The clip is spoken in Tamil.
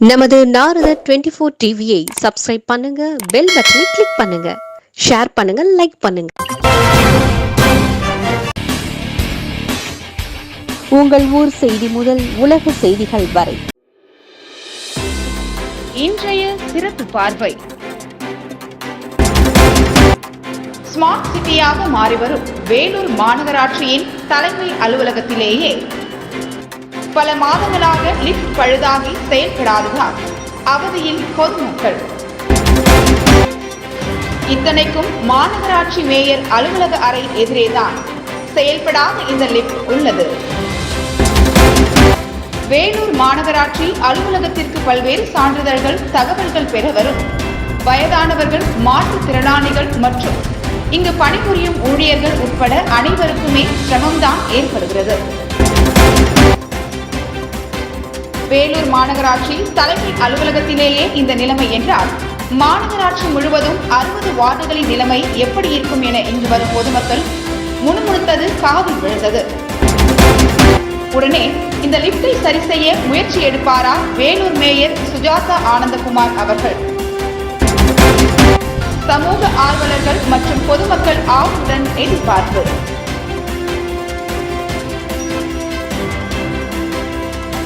நமது நாரத டுவெண்ட்டி ஃபோர் டிவியை சப்ஸ்கிரைப் பண்ணுங்க பெல் பட்டனை கிளிக் பண்ணுங்க ஷேர் பண்ணுங்க லைக் பண்ணுங்க. உங்கள் ஊர் செய்தி முதல் உலக செய்திகள் வரை. இன்றைய சிறப்பு பார்வை. ஸ்மார்ட் சிட்டியாக மாறிவரும் வேலூர் மாநகராட்சியின் தலைமை அலுவலகத்திலேயே பல மாதங்களாக லிப்ட் பழுதாகி செயல்படாததால் அவதியில் பொதுமக்கள். இத்தனைக்கும் மாநகராட்சி மேயர் அலுவலக அறை எதிரேதான் செயல்படாத இந்த லிப்ட் உள்ளது. வேலூர் மாநகராட்சி அலுவலகத்திற்கு பல்வேறு சான்றிதழ்கள் தகவல்கள் பெற வரும். வயதானவர்கள் மாற்றுத்திறனாளிகள் மற்றும் இங்கு பணிபுரியும் ஊழியர்கள் உட்பட அனைவருக்குமே சிரமம்தான் ஏற்படுகிறது. வேலூர் மாநகராட்சி தலைமை அலுவலகத்திலேயே இந்த நிலைமை என்றால் மாநகராட்சி முழுவதும் அறுபது வார்டுகளின் நிலைமை எப்படி இருக்கும் என இங்கு வரும் பொதுமக்கள் முணுமுணுத்தது காதில் விழுந்தது. உடனே இந்த லிப்டை சரி செய்ய முயற்சி எடுப்பாரா வேலூர் மேயர் சுஜாதா ஆனந்தகுமார் அவர்கள்? சமூக ஆர்வலர்கள் மற்றும் பொதுமக்கள் ஆர்வத்துடன் எதிர்பார்ப்பு.